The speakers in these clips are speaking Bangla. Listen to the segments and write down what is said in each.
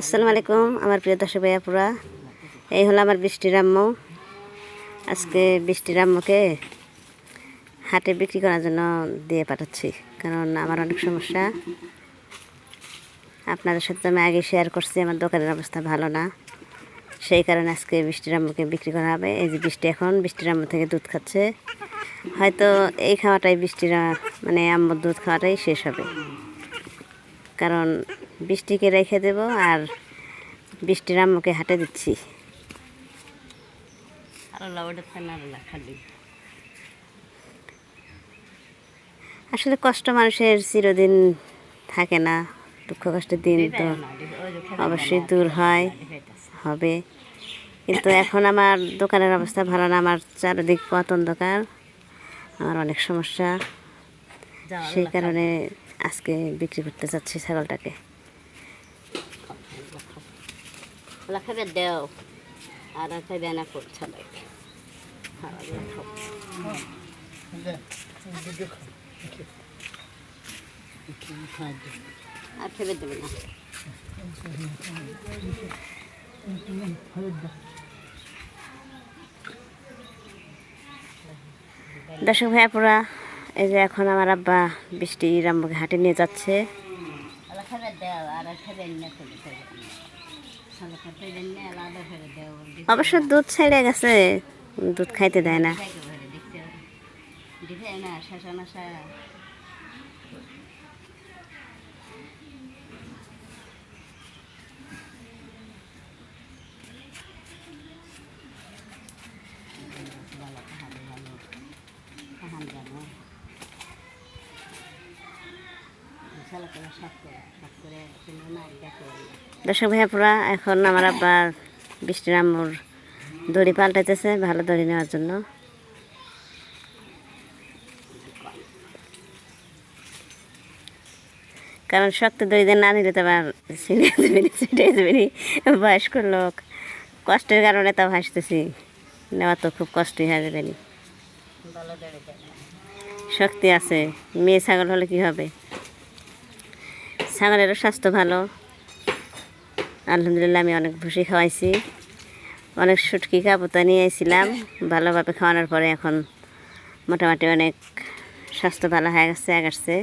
আসসালামু আলাইকুম, আমার প্রিয় দর্শক ভাইয়াপুরা। এই হলো আমার বৃষ্টির আম্মু আজকে বৃষ্টির আম্মুকে হাটে বিক্রি করার জন্য দিয়ে পাঠাচ্ছি, কারণ আমার অনেক সমস্যা। আপনাদের সাথে আমি আগে শেয়ার করছি, আমার দোকানের অবস্থা ভালো না। সেই কারণে আজকে বৃষ্টির আম্মুকে বিক্রি করা হবে। এই যে বৃষ্টি এখন বৃষ্টির আম্মু থেকে দুধ খাচ্ছে। হয়তো এই খাওয়াটাই বৃষ্টির মানে আম্মুর দুধ খাওয়াটাই শেষ হবে। কারণ বৃষ্টিকে রেখে দেব আর বৃষ্টির আম্মুকে হাটে দিচ্ছি। আসলে কষ্ট মানুষের চিরদিন থাকে না দুঃখ কষ্টের দিন তো অবশ্যই দূর হয় হবে। কিন্তু এখন আমার দোকানের অবস্থা ভালো না আমার চারিদিক পথ অন্ধকার আমার অনেক সমস্যা। সেই কারণে আজকে বিক্রি করতে চাচ্ছি ছাগলটাকে। খাবে দেও। আর খাইবে না করছে আর ফেলে দেবে না। দর্শক ভাইয়াপুরা এই যে এখন আমার আব্বা বৃষ্টি রামবুকে হাটে নিয়ে যাচ্ছে। অবশ্য দুধ ছেড়ে গেছে দুধ খাইতে দেয় না। দর্শক ভাইয়াপুরা এখন আমার আব্বা বৃষ্টির দড়ি পাল্টাইতেছে ভালো দড়ি নেওয়ার জন্য। কারণ শক্ত দড়ি দিয়ে না নিলে তো আবার ছিঁড়ে ছিটে বয়স্ক লোক কষ্টের কারণে তো ভাসতেছি নেওয়া তো খুব কষ্টই হয়ে যাবেনি শক্তি আছে মেয়ে ছাগল হলে কি হবে? ছাগলেরও স্বাস্থ্য ভালো। আলহামদুলিল্লাহ আমি অনেক ভুসি খাওয়াইছি। অনেক সুটকি কাপুতা নিয়ে এসেছিলাম ভালোভাবে খাওয়ানোর পরে এখন মোটামুটি অনেক স্বাস্থ্য ভালো হয়ে গেছে আগাচ্ছে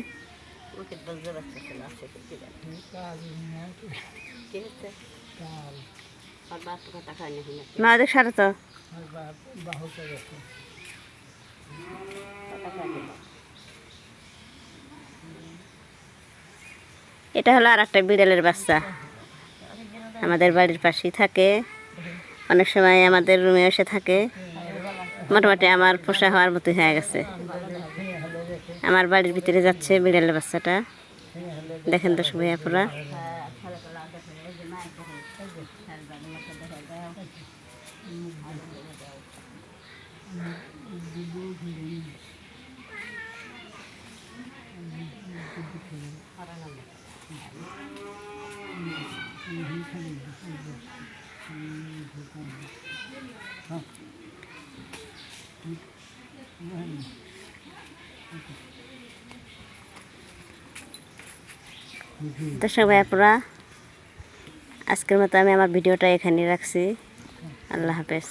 মা ওদের সারা তো? এটা হলো আর একটা বিড়ালের বাচ্চা। আমাদের বাড়ির পাশেই থাকে। অনেক সময় আমাদের রুমে এসে থাকে। মোটামুটি আমার পোষা হওয়ার মতো হয়ে গেছে। আমার বাড়ির ভিতরে যাচ্ছে বিড়ালের বাচ্চাটা। দেখেন তো সবাই আপুরা। দর্শক ভাই আপুরা আজকের মতো আমি আমার ভিডিওটা এখানে রাখছি। আল্লাহ হাফেজ।